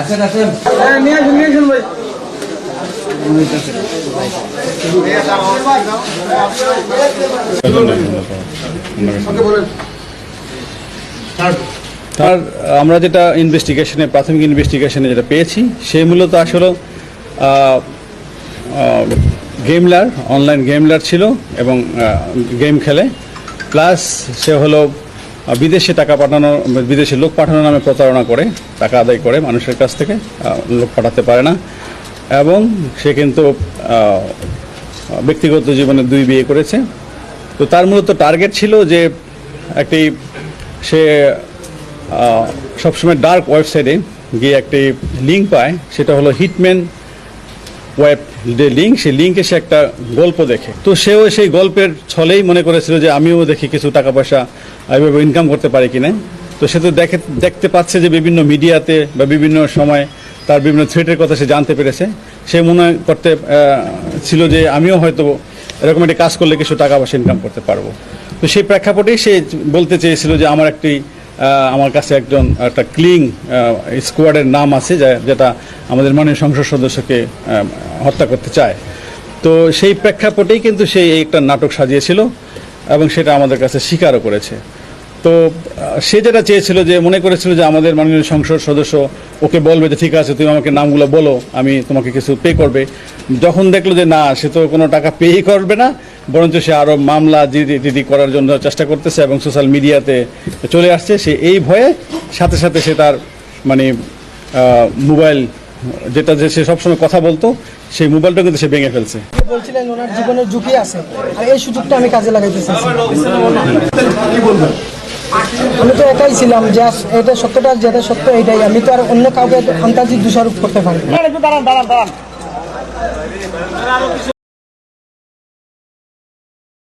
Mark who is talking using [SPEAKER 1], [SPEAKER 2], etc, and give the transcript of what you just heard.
[SPEAKER 1] আসেন আসেন।
[SPEAKER 2] নিয়ে আসুন নিয়ে আসুন ভাই।
[SPEAKER 3] তার আমরা যেটা ইনভেস্টিগেশনে প্রাথমিক ইনভেস্টিগেশনে যেটা পেয়েছি সে মূলত আসলে গেমলার অনলাইন গেমলার ছিল এবং গেম খেলে। প্লাস সে হলো বিদেশে টাকা পাঠানো, বিদেশে লোক পাঠানোর নামে প্রতারণা করে, টাকা আদায় করে মানুষের কাছ থেকে লোক পাঠাতে পারে না। এবং সে কিন্তু ব্যক্তিগত জীবনে দুই বিয়ে করেছে। তো তার মূলত টার্গেট ছিল যে একটি, সে সবসময় ডার্ক ওয়েবসাইটে গিয়ে একটি লিঙ্ক পায়, সেটা হলো হিটম্যান ওয়েব যে লিঙ্ক সেই লিঙ্কে সে একটা গল্প দেখে। তো সেও সেই গল্পের ছলেই মনে করেছিল যে আমিও দেখি কিছু টাকা পয়সা এভাবে ইনকাম করতে পারি কিনা। তো সে তো দেখে, দেখতে পাচ্ছে যে বিভিন্ন মিডিয়াতে বা বিভিন্ন সময় তার বিভিন্ন থ্রেটের কথা সে জানতে পেরেছে। সে মনে করতে ছিল যে আমিও হয়তো এরকম একটি কাজ করলে কিছু টাকা পয়সা ইনকাম করতে পারব। তো সেই প্রেক্ষাপটেই সে বলতে চেয়েছিল যে আমার একটি আমার কাছে একজন একটা ক্লিং স্কোয়াডের নাম আছে যেটা আমাদের মাননীয় সংসদ সদস্যকে হত্যা করতে চায়। তো সেই প্রেক্ষাপটেই কিন্তু সেই একটা নাটক সাজিয়েছিল এবং সেটা আমাদের কাছে স্বীকারও করেছে। তো সে যেটা চেয়েছিল যে, মনে করেছিল যে, আমাদের মাননীয় সংসদ সদস্য ওকে বলবে যে, ঠিক আছে, তুমি আমাকে নামগুলো বলো, আমি তোমাকে কিছু পে করবে। যখন দেখল যে, না, সে তো কোনো টাকা পেই করবে না, বরঞ্চ সে আরও মামলা জিডি করার জন্য চেষ্টা করতেছে এবং সোশ্যাল মিডিয়াতে চলে আসছে। সে এই ভয়ে সাথে সাথে সে তার মানে মোবাইল যেটা যে সে সবসময় কথা বলতো সেই মোবাইলটা কিন্তু সে ভেঙে ফেলছে।
[SPEAKER 2] বলছিলেন ওনার জীবনের ঝুঁকি আছে আর এই সুযোগটা আমি কাজে লাগাইতে চাইছি আমি তো একাই ছিলাম যে এটা সত্যটা যেটা সত্য এটাই আমি তো আর অন্য কাউকে আন্তাজি দোষারোপ করতে পারি না।